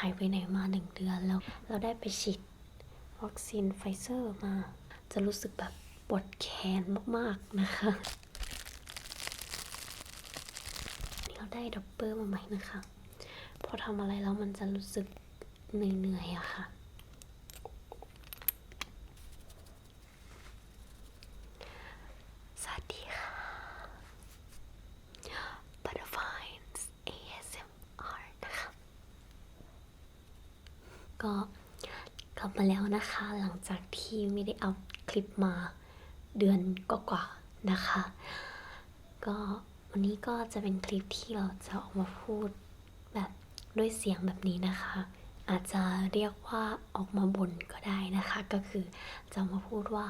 หายไปไหนมาหนึ่งเดือนแล้วเราได้ไปฉีดวัคซีนไฟเซอร์มา จะรู้สึกแบบปวดแขนมากๆนะคะนี่เราได้ด็อปเปอร์มาใหม่นะคะ พอทำอะไรแล้วมันจะรู้สึกเหนื่อยๆอะค่ะ สวัสดีค่ะ Butterflies ASMR นะคะ ก็กลับมาแล้วนะคะ หลังจากที่ไม่ได้อัพคลิปมาเดือนกว่าๆนะคะ ก็วันนี้ก็จะเป็นคลิปที่เราจะออกมาพูดแบบด้วยเสียงแบบนี้นะคะ อาจจะเรียกว่าออกมาบ่นก็ได้นะคะ ก็คือจะมาพูดว่า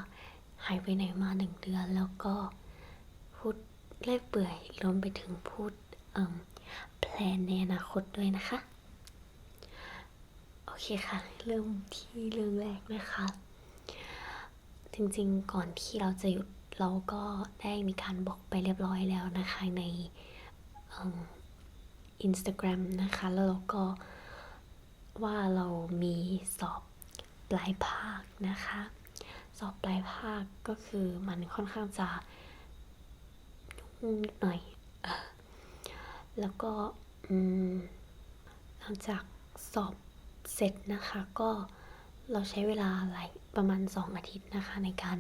หายไปไหนมาหนึ่งเดือน แล้วก็พูดเล่ยเปื่อยรวมไปถึงพูดแพลนในอนาคตด้วยนะคะ เคค่ะ เริ่มที่เรื่องแรกนะคะ จริงๆก่อนที่เราจะหยุดเราก็ได้มีการบอกไปเรียบร้อยแล้วนะคะในอินสตาแกรมนะคะ แล้วเราก็ว่าเรามีสอบปลายภาคนะคะ สอบปลายภาคก็คือมันค่อนข้างจะยุ่งนิดหน่อย แล้วก็หลังจากสอบ เสร็จนะคะก็เราใช้เวลาหลายประมาณ 2 อาทิตย์นะคะ ในการ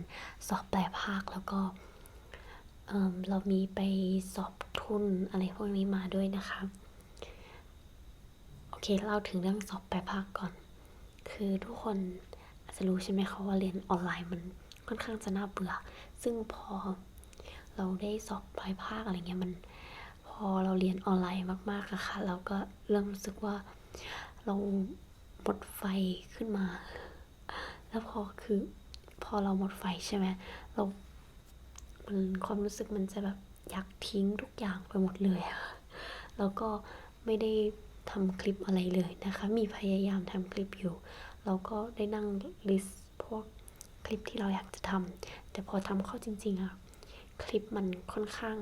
สอบแปลภาคแล้วก็เเรามีไปสอบทุนอะไรพวกนี้มาด้วยนะคะ โอเคเล่าถึงเรื่องสอบแปลภาคก่อน คือทุกคนอาจจะรู้ใช่ไหมคะว่าเรียนออนไลน์มันค่อนข้างจะน่าเบื่อ ซึ่งพอเราได้สอบปลายภาคอะไรเงี้ยมันพอเราเรียนออนไลน์มากๆอะค่ะเราก็เริ่มรู้สึกว่าเรา หมดไฟขึ้นมา แล้วพอคือพอเราหมดไฟใช่ไหมเรามันความรู้สึกมันจะแบบอยากทิ้งทุกอย่างไปหมดเลยอะแล้วก็ไม่ได้ทำคลิปอะไรเลยนะคะ มีพยายามทำคลิปอยู่ เราก็ได้นั่งลิสต์พวกคลิปที่เราอยากจะทำแต่พอทำเข้าจริงๆอะคลิปมันค่อนข้าง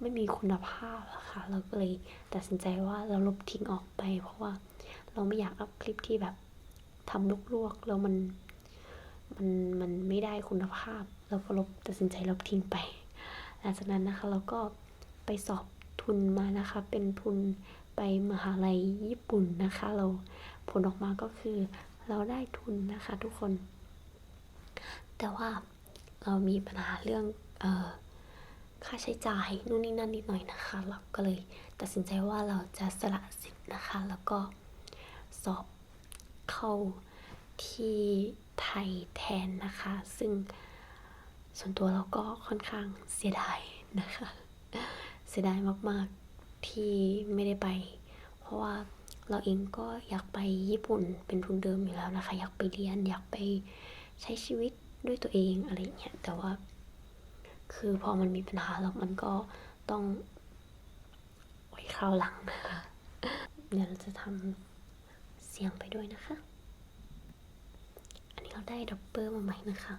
ไม่มีคุณภาพอะค่ะ เราก็เลยตัดสินใจว่าเราลบทิ้งออกไป เพราะว่า เราไม่อยากอัพคลิปที่แบบทำลวกๆแล้วมันมันมันไม่ได้คุณภาพ เราก็ลบตัดสินใจลบทิ้งไป หลังจากนั้นนะคะเราก็ไปสอบทุนมานะคะ เป็นทุนไปมหาลัยญี่ปุ่นนะคะ เราผลออกมาก็คือเราได้ทุนนะคะทุกคน แต่ว่าเรามีปัญหาเรื่องออค่าใช้จ่ายนู่นนี่นั่นนิดหน่อยนะคะ เราก็เลยตัดสินใจว่าเราจะสละสิทธิ์นะคะ แล้วก็ สอบเข้าที่ไทยแทนนะคะ ซึ่งส่วนตัวเราก็ค่อนข้างเสียดายนะคะ เสียดายมากๆที่ไม่ได้ไป เพราะว่าเราเองก็อยากไปญี่ปุ่นเป็นทุนเดิมอยู่แล้วนะคะ อยากไปเรียนอยากไปใช้ชีวิตด้วยตัวเองอะไรเงี้ยแต่ว่า คือพอมันมีปัญหาแล้วมันก็ต้องไว้คราวหลังนะคะเดี๋ยวเราจะทำ สียงไปด้วยนะคะ อันนี้เราได้ด็อปเปอร์มาใหม่นะคะ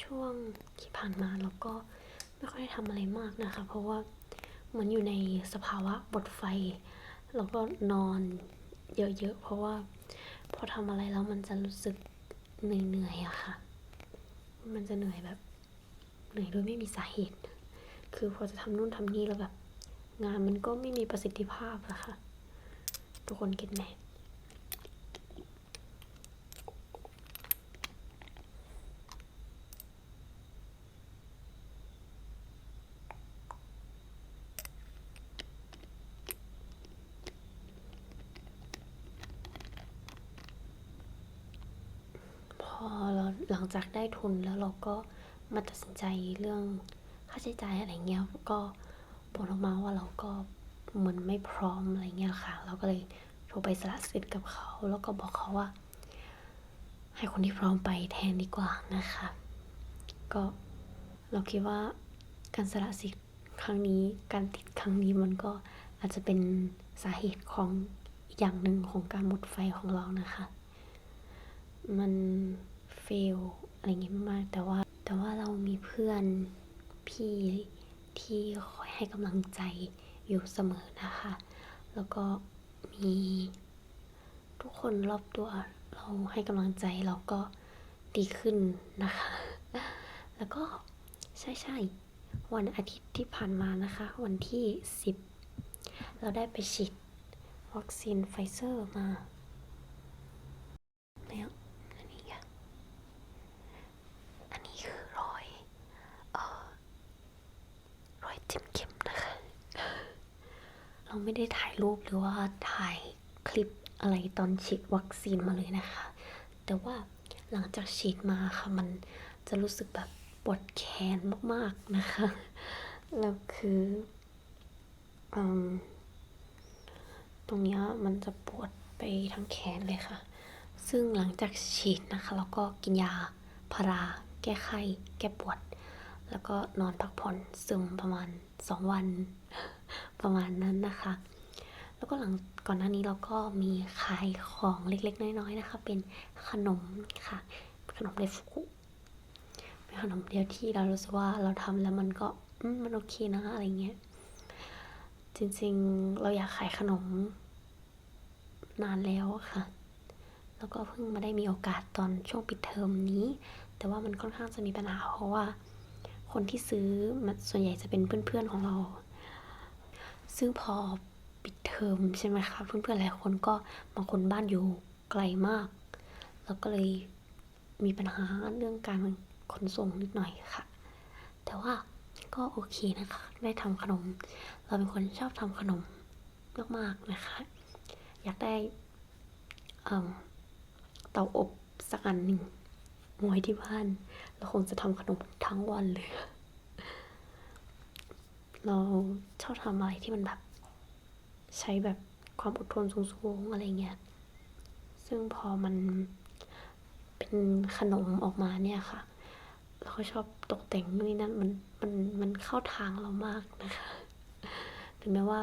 ช่วงที่ผ่านมาเราก็ไม่ค่อยได้ทำอะไรมากนะคะ เพราะว่า เหมือนอยู่ในสภาวะบทไฟ แล้วก็นอนเยอะๆ เพราะว่าพอทำอะไรแล้วมันจะรู้สึกเหนื่อยๆอะค่ะ มันจะเหนื่อยแบบเหนื่อยโดยไม่มีสาเหตุ คือพอจะทำนู่นทำนี่แล้วแบบ งานมันก็ไม่มีประสิทธิภาพอะค่ะ ทุกคนเก็ตไหม พอเราหลั งจากได้ทุนแล้วเราก็มาตัดสินใจเรื่องค่าใช้จ่ายอะไรเงี้ยก็ผลออกมาว่าเราก็เหมือนไม่พร้อมอะไรเงี้ยค่ะ เราก็เลยโทรไปสละสิทธิ์กับเขา แล้วก็บอกเขาว่า ให้คนที่พร้อมไปแทนดีกว่านะคะ ก็เราคิดว่าการสละสิทธิ์ครั้งนี้การติดครั้งนี้มันก็อาจจะเป็นสาเหตุของอีกอย่างหนึ่งของการหมดไฟของเรานะคะ มัน เฟลอะไรเงี้ยมาก แต่ว่าแต่ว่าเรามีเพื่อนพี่ที่คอยให้กำลังใจอยู่เสมอนะคะ แล้วก็มีทุกคนรอบตัวเราให้กำลังใจเราก็ดีขึ้นนะคะ แล้วก็ใช่ใช่ๆวันอาทิตย์ที่ผ่านมานะคะ วันที่ 10 เราได้ไปฉีดวัคซีนไฟเซอร์มาแล้วอันนี้ค่ะอันนี้คือรอยเอ่อรอยจิ้มเข็มนะคะ เรา ได้ถ่ายรูปหรือว่าถ่ายคลิปอะไรตอนฉีดวัคซีนมาเลยนะคะ แต่ว่าหลังจากฉีดมาค่ะ มันจะรู้สึกแบบปวดแขนมากๆนะคะ แล้วคืออืมตรงนี้มันจะปวดไปทั้งแขนเลยค่ะ ซึ่งหลังจากฉีดนะคะเราก็กินยาพารา แก้ไข้ แก้ปวด แล้วก็นอนพักผ่อนซึมประมาณสองวัน ประมาณนั้นนะคะ แล้วก็หลังก่อนหน้านี้เราก็มีขายของเล็กๆ น้อยๆนะคะ เป็นขนมค่ะ ขนมไดฟุกุเป็นขนมเดียวที่เรารู้สึกว่าเราทำแล้วมันก็มันโอเคนะอะไรเงี้ย จริงๆเราอยากขายขนมนานแล้วค่ะ แล้วก็เพิ่งมาได้มีโอกาสตอนช่วงปิดเทอมนี้ แต่ว่ามันค่อนข้างจะมีปัญหาเพราะว่า คนที่ซื้อมันส่วนใหญ่จะเป็นเพื่อนๆของเรา ซึ่งพอปิดเทอมใช่ไหมคะเพื่อนๆหลายคนก็บางคนบ้านอยู่ไกลมาก แล้วก็เลยมีปัญหาเรื่องการขนส่งนิดหน่อยค่ะ แต่ว่าก็โอเคนะคะได้ทำขนม เราเป็นคนชอบทำขนมมากๆนะคะ อยากได้เตาอบสักอันหนึ่งไว้ที่บ้าน เราคงจะทำขนมทั้งวันเลย เราชอบทำอะไรที่มันแบบ ใช้แบบความอดทนสูงๆอะไรเงี้ย ซึ่งพอมันเป็นขนมออกมาเนี่ยค่ะ เราก็ชอบตกแต่งนู่นนี่นั่นมันมันมันเข้าทางเรามากนะคะ ถึงแม้ว่า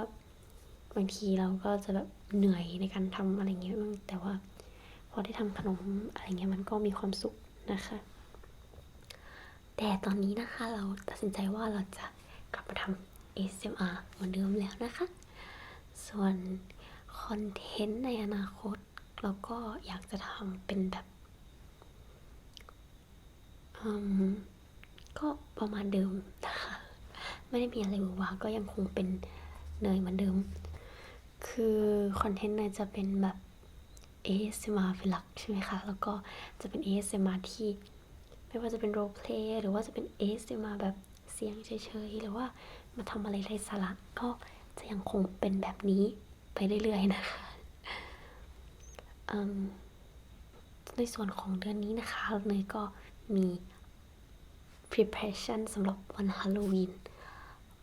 บางทีเราก็จะแบบเหนื่อยในการทำอะไรเงี้ยบ้างแต่ว่าพอได้ทำขนมอะไรเงี้ยมันก็มีความสุขนะคะ แต่ตอนนี้นะคะเราตัดสินใจว่าเราจะกลับมาทำ ASMR เหมือนเดิมแล้วนะคะ ส่วนคอนเทนต์ในอนาคตเราก็อยากจะทำเป็นแบบก็ประมาณเดิมนะคะ ไม่ได้มีอะไรหวือหวาก็ยังคงเป็นเนยเหมือนเดิม คือคอนเทนต์เนยจะเป็นแบบ ASMR เป็นหลักใช่ไหมคะ แล้วก็จะเป็น ASMR ที่ ไม่ว่าจะเป็น role play หรือว่าจะเป็น ASMR แบบเสียงเฉยๆ หรือว่า มาทำอะไรไร้สาระก็จะยังคงเป็นแบบนี้ไปเรื่อยๆนะคะในส่วนของเดือนนี้นะคะเนยก็มี preparation สำหรับวันฮาโลวีน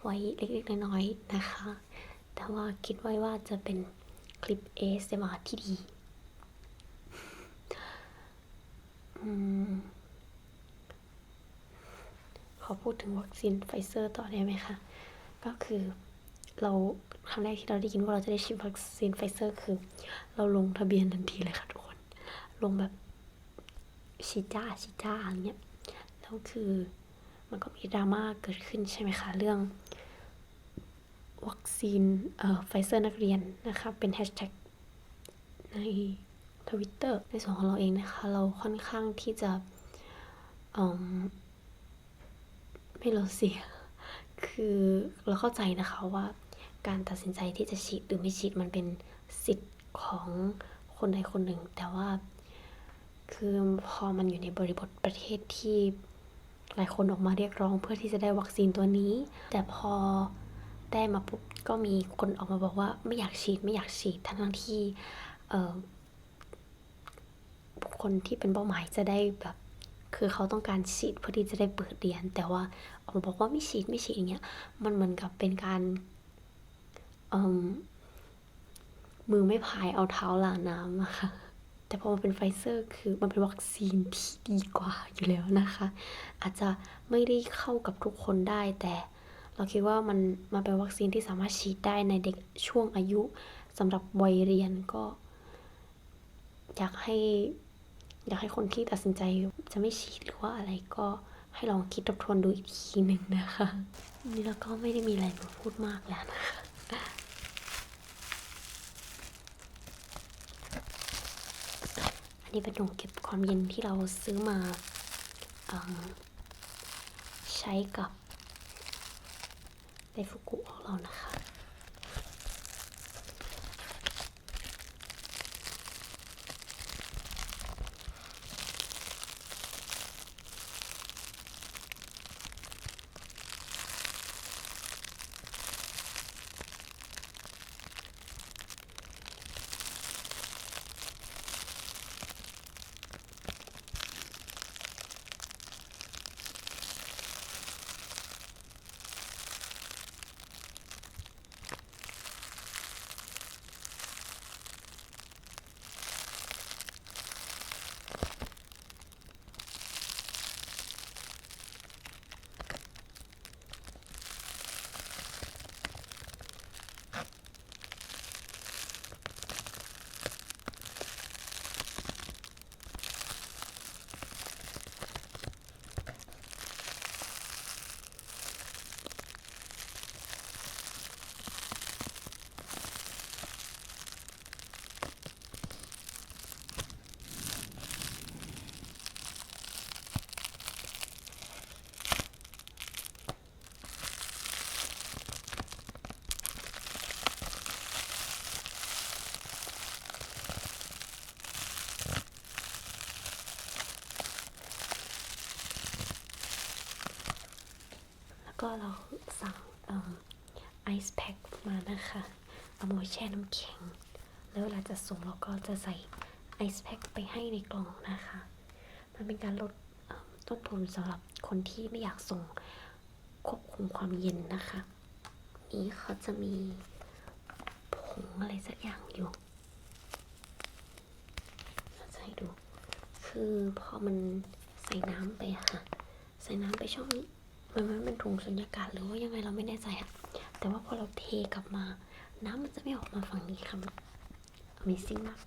ไว้เล็กๆ น้อยๆ นะคะ แต่ว่าคิดไว้ว่าจะเป็นคลิป ASMR ที่ดีอขอพูดถึงวัคซีนไฟเซอร์ต่อได้ไหมคะ ก็คือเราครั้งแรกที่เราได้ยินว่าเราจะได้ฉีดวัคซีนไฟเซอร์คือ เราลงทะเบียนทันทีเลยค่ะทุกคน ลงแบบฉีดจ้าฉีดจ้าอะไรเงี้ยแล้วคือมันก็มีดราม่าเกิดขึ้นใช่ไหมคะเรื่องวัคซีนเอ่อไฟเซอร์นักเรียนนะคะเป็นแฮชแท็กในทวิตเตอร์ในส่วนของเราเองนะคะ เราค่อนข้างที่จะอืมไม่รู้สิ คือเราเข้าใจนะคะว่าการตัดสินใจที่จะฉีดหรือไม่ฉีดมันเป็นสิทธิ์ของคนใดคนหนึ่ง แต่ว่าคือพอมันอยู่ในบริบทประเทศที่หลายคนออกมาเรียกร้องเพื่อที่จะได้วัคซีนตัวนี้ แต่พอได้มาปุ๊บก็มีคนออกมาบอกว่าไม่อยากฉีดไม่อยากฉีดทั้งๆที่เอ่บุคคลที่เป็นเป้าหมายจะได้แบบ คือเขาต้องการฉีดเพื่อที่จะได้เปิดเรียน แต่ว่า ออกมาบอกว่าไม่ฉีดไม่ฉีดอย่างเงี้ย มันเหมือนกับเป็นการมมือไม่พายเอาเท้าลาน้ำอะค่ะแต่พอมันเป็นไฟเซอร์คือมันเป็นวัคซีนที่ดีกว่าอยู่แล้วนะคะ อาจจะไม่ได้เข้ากับทุกคนได้แต่เราคิดว่ามันมันเป็นวัคซีนที่สามารถฉีดได้ในเด็กช่วงอายุสำหรับวัยเรียนก็ อยากให้ อยากให้คนที่ตัดสินใจจะไม่ฉีดหรือว่าอะไรก็ ให้ลองคิดทบทวนดูอีกทีหนึ่งนะคะ นี่แล้วก็ไม่ได้มีอะไรมาพูดมากแล้วนะคะอันนี้เป็นถุงเก็บความเย็นที่เราซื้อมาอใช้กับไดฟุกุของเรานะคะ ก็เราสั่งไอซ์แพ็คมานะคะ เอามาแช่น้ำแข็ง แล้วเวลาจะส่งเราก็จะใส่ไอซ์แพ็คไปให้ในกล่องนะคะ มันเป็นการลดต้นทุนสำหรับคนที่ไม่อยากส่งควบคุมความเย็นนะคะ นี่เขาจะมีผงอะไรสักอย่างอยู่จะให้ดู คือพอมันใส่น้ำไปค่ะ ใส่น้ำไปช่องนี้ มันมันเป็นถุงสุญญากาศหรือว่ายังไงเราไม่แน่ใจอะแต่ว่าพอเราเทกลับมา น้ำมันจะไม่ออกมาฝั่งนี้ค่ะ Amazing มาก